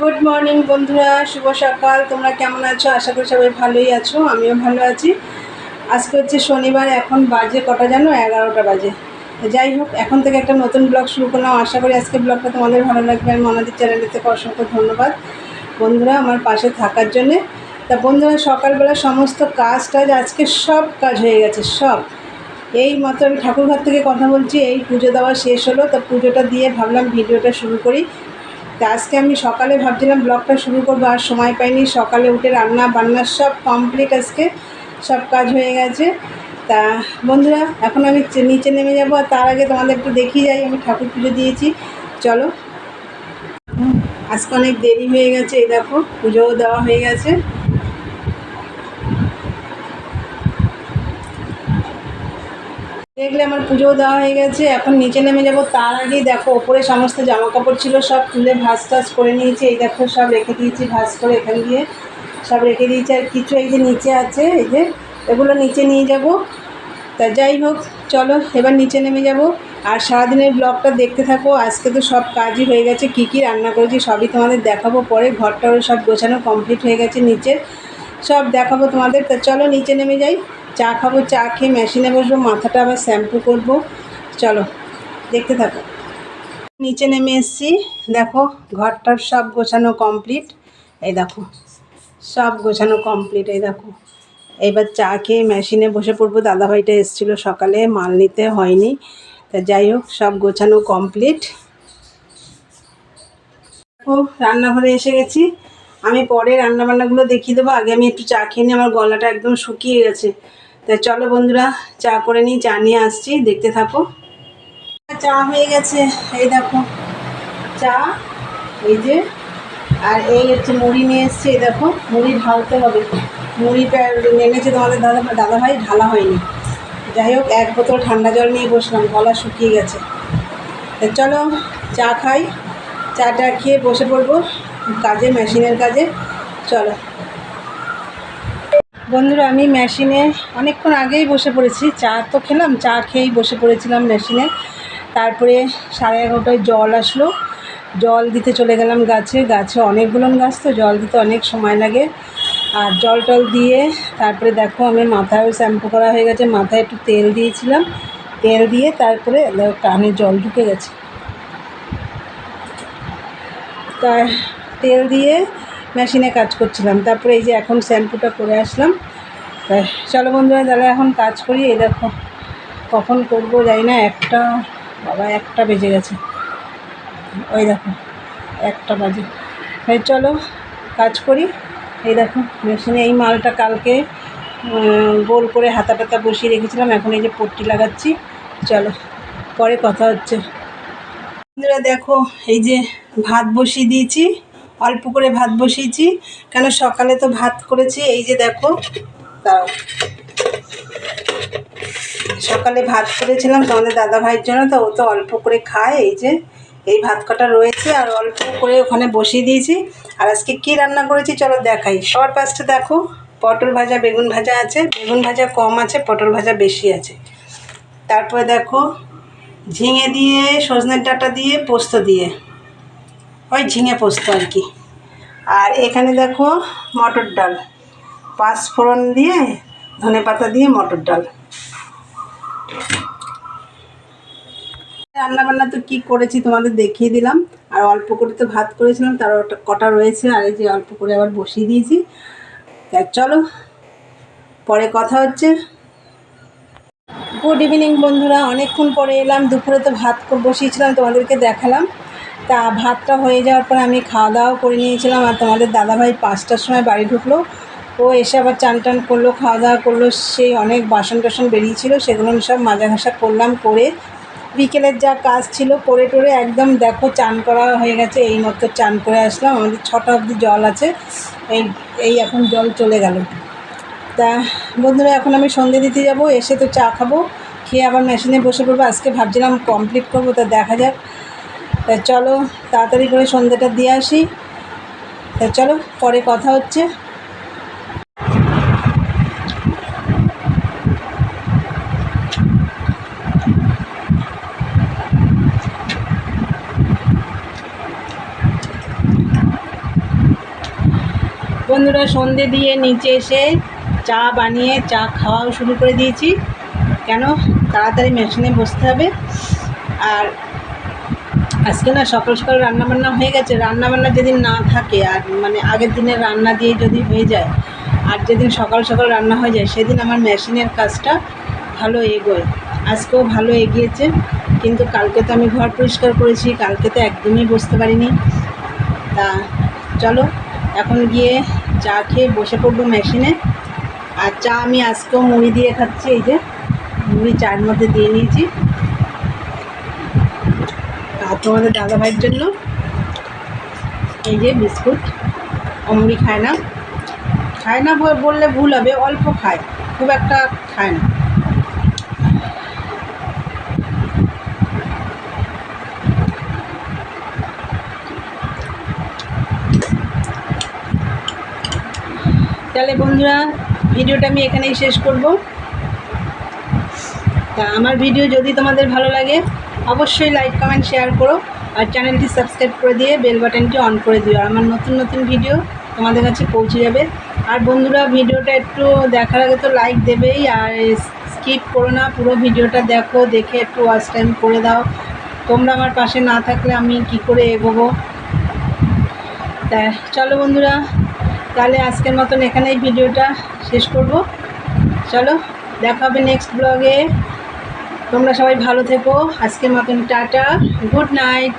Good morning বন্ধুরা। শুভ সকাল। তোমরা কেমন আছো? আশা করি সবাই ভালোই আছো। আমিও ভালো আছি। আজকে হচ্ছে শনিবার, এখন বাজে কটা জানো? এগারোটা বাজে। যাই হোক, এখন থেকে একটা নতুন ব্লগ শুরু করলাম। আশা করি আজকে ব্লগটা তোমাদের ভালো লাগবে। আমি মনাদের চ্যানেলের থেকে অসংখ্য ধন্যবাদ। বন্ধুরা, আমার পাশে থাকার জন্যে। তা বন্ধুরা, সকালবেলা সমস্ত কাজ টাজ, আজকে সব কাজ হয়ে গেছে, সব। এই মাত্র আমি ঠাকুরঘর থেকে কথা বলছি, এই পুজো দেওয়া শেষ হলো। তা পুজোটা দিয়ে ভাবলাম ভিডিওটা শুরু করি। তা আজকে আমি সকালে ভাবছিলাম ব্লগটা শুরু করব, আর সময় পাইনি। সকালে উঠে রান্না, বান্না সব কমপ্লিট আজকে। সব কাজ হয়ে গেছে। তা বন্ধুরা, এখন আমি নিচে নেমে যাব, আর তার আগে তোমাদের একটু দেখিয়ে যাই, আমি ঠাকুর পুজো দিয়েছি। চলো। আজকে অনেক দেরি হয়ে গেছে, এই দেখো, পুজোও দেওয়া হয়ে গেছে। দেখলে আমার পুজোও দেওয়া হয়ে গেছে। এখন নিচে নেমে যাব। তার আগেই দেখো, ওপরে সমস্ত জামা কাপড় ছিল, সব তুলে ভাজ টাস করে নিয়েছি। এই দেখো, সব রেখে দিয়েছি ভাজ করে এখান দিয়ে। সব রেখে দিয়েছি। আর কিছু এই যে নিচে আছে, এই যে এগুলো নিচে নিয়ে যাব। তা যাই হোক, চলো, এবার নিচে নেমে যাব। আর সারাদিনের ব্লগটা দেখতে থাকো। আজকে তো সব কাজই হয়ে গেছে। কি কি রান্না করেছি সবই তোমাদের দেখাবো পরে। ঘরটাও সব গোছানো কমপ্লিট হয়ে গেছে নিচে সব দেখাবো তোমাদের। তা চলো, নিচে নেমে যাই। চা খাব, চা খেয়ে মেশিনে বসবো, মাথাটা আবার শ্যাম্পু করব। চলো, দেখতে থাকো। নিচে নেমে এসেছি। দেখো ঘরটার সব গোছানো কমপ্লিট এই দেখো, সব গোছানো কমপ্লিট এই দেখো। এবার চা খেয়ে মেশিনে বসে পড়ব। দাদাভাইটা এসেছিল সকালে, মাল নিতে হয়নি। তা যাই হোক, সব গোছানো কমপ্লিট দেখো, রান্নাঘরে এসে গেছি। আমি পরে রান্নাবান্নাগুলো দেখিয়ে দেবো। আগে আমি একটু চা খেয়ে নিই, আমার গলাটা একদম শুকিয়ে গেছে। তাই চলো বন্ধুরা, চা করে নিই, চা নিয়ে আসছি, দেখতে থাকো। চা হয়ে গেছে, এই দেখো। চা, এই যে, আর এই হচ্ছে মুড়ি নিয়ে এসছি, এই দেখো, মুড়ি ঢালতে হবে। মুড়িটা এনেছে তোমাদের দাদা দাদা ভাই ঢালা হয়নি। যাই হোক, এক বোতল ঠান্ডা জল নিয়ে বসলাম, গলা শুকিয়ে গেছে। তা চলো, চা খাই, চাটা খেয়ে বসে পড়ব, কাজে, মেশিনের কাজে, চলো। বন্ধুরা, আমি মেশিনে অনেকক্ষণ আগেই বসে পড়েছি। চা তো খেলাম, চা খেয়েই বসে পড়েছিলাম মেশিনে। তারপরে সাড়ে এগারোটায় জল আসলো। জল দিতে চলে গেলাম গাছে। গাছে অনেকগুলো গাছ তো, জল দিতে অনেক সময় লাগে। আর জল টল দিয়ে তারপরে দেখো, আমি মাথায়ও শ্যাম্পু করা হয়ে গেছে। মাথায় একটু তেল দিয়েছিলাম। তেল দিয়ে তারপরে কানে জল ঢুকে গেছে। তা তেল দিয়ে মেশিনে কাজ করছিলাম। তারপরে এই যে এখন শ্যাম্পুটা করে আসলাম। চলো বন্ধুরা, তাহলে এখন কাজ করি। এই দেখো, কখন করব জানি না, একটা, বাবা, একটা বেজে গেছে। ওই দেখো, একটা বাজে। তাই চলো, কাজ করি। এই দেখো, মেশিনে এই মালটা কালকে গোল করে হাতা টাতা বসিয়ে রেখেছিলাম। এখন এই যে পট্টি লাগাচ্ছি। চলো, পরে কথা হচ্ছে। বন্ধুরা, দেখো, এই যে ভাত বসিয়ে দিয়েছি। অল্প করে ভাত বসিয়েছি। কেন সকালে তো ভাত করেছি, এই যে দেখো তাও সকালে ভাত করেছিলাম তোমাদের দাদা ভাইয়ের জন্য, তো ও তো অল্প করে খায়, এই যে, এই ভাত কটা রয়েছে, আর অল্প করে ওখানে বসিয়ে দিয়েছি। আর আজকে কি রান্না করেছি চলো দেখাই। সবার পাশটা দেখো, পটল ভাজা, বেগুন ভাজা আছে। বেগুন ভাজা কম আছে, পটল ভাজা বেশি আছে। তারপরে দেখো, ঝিঙে দিয়ে সজনের ডাঁটা দিয়ে, পোস্ত দিয়ে। ওই ঝিঙে পোস্ত আর কি। আর এখানে দেখো মটর ডাল। পাঁচ ফোড়ন দিয়ে ধনে পাতা দিয়ে মটর ডাল। রান্নাবান্না তো কী করেছি তোমাদের দেখিয়ে দিলাম। আর অল্প করে তো ভাত করেছিলাম, তার কটা রয়েছে, আর এই যে অল্প করে আবার বসিয়ে দিয়েছি। তা চলো, পরে কথা হচ্ছে। গুড ইভিনিং বন্ধুরা, অনেকক্ষণ পরে এলাম, দুপুরে তো ভাত বসিয়েছিলাম, তোমাদেরকে দেখালাম। তা ভাতটা হয়ে যাওয়ার পর আমি খাওয়া দাওয়া করে নিয়েছিলাম আর তোমাদের দাদাভাই পাঁচটার সময় বাড়ি ঢুকলো। ও এসে আবার চান টান করল, খাওয়া দাওয়া করল। সেই অনেক বাসন টাসন বেরিয়েছিল, সেগুলো আমি সব মাজা ঘাসা করলাম করে বিকেলের যা কাজ ছিল করে টোরে একদম দেখো চান করা হয়ে গেছে, এই মতো চান করে আসলাম। আমাদের ছটা অবধি জল আছে, এই এই এখন জল চলে গেল। তা বন্ধুরা, এখন আমি সন্ধে দিতে যাব, এসে তো চা খাব, খেয়ে আবার মেশিনে বসে পড়ব। আজকে ভাবছিলাম কমপ্লিট করব, তা দেখা যাক। তা চলো তাড়াতাড়ি করে সন্ধেটা দিয়ে আসি। তা চলো, পরে কথা হচ্ছে। বন্ধুরা, সন্ধে দিয়ে নিচে এসে চা বানিয়ে, চা খাওয়াও শুরু করে দিয়েছি। কেন? তাড়াতাড়ি মেশিনে বসতে হবে। আর আজকে না সকাল সকাল রান্নাবান্না হয়ে গেছে। রান্নাবান্না যেদিন না থাকে আর মানে আগের দিনের রান্না দিয়ে যদি হয়ে যায়, আর যেদিন সকাল সকাল রান্না হয়ে যায়, সেদিন আমার মেশিনের কাজটা ভালো এগোয়। আজকেও ভালো এগিয়েছে, কিন্তু কালকে তো আমি ঘর পরিষ্কার করেছি, কালকে তো একদমই বসতে পারিনি। তা চলো, এখন গিয়ে চা খেয়ে বসে পড়ব মেশিনে। আর চা আমি আজকেও মুড়ি দিয়ে খাচ্ছি, এই যে মুড়ি চার মধ্যে দিয়ে নিয়েছি। তোমাদের দাদা ভাইয়ের জন্য। এই যে বিস্কুট। অমরি খায় না। খায় না বললে ভুল হবে, অল্প খায়। খুব একটা খায় না। তাহলে বন্ধুরা, ভিডিওটা আমি এখানেই শেষ করব। তা আমার ভিডিও যদি তোমাদের ভালো লাগে অবশ্যই লাইক কমেন্ট শেয়ার করো। আর চ্যানেলটি সাবস্ক্রাইব করে দিয়ে বেল বাটনটি অন করে দিও। আর আমার নতুন নতুন ভিডিও তোমাদের কাছে পৌঁছে যাবে। আর বন্ধুরা ভিডিওটা একটু দেখার আগে তো লাইক দেবেই। আর স্কিপ করো না, পুরো ভিডিওটা দেখো, দেখে একটু ওয়াচ টাইম করে দাও। তোমরা আমার পাশে না থাকলে আমি কি করে এগোবো? তা চলো বন্ধুরা, তাহলে আজকের মতন এখানেই ভিডিওটা শেষ করব। চলো, দেখা হবে নেক্সট ব্লগে তোমরা সবাই ভালো থেকো। আজকের মতন টাটা। Good night.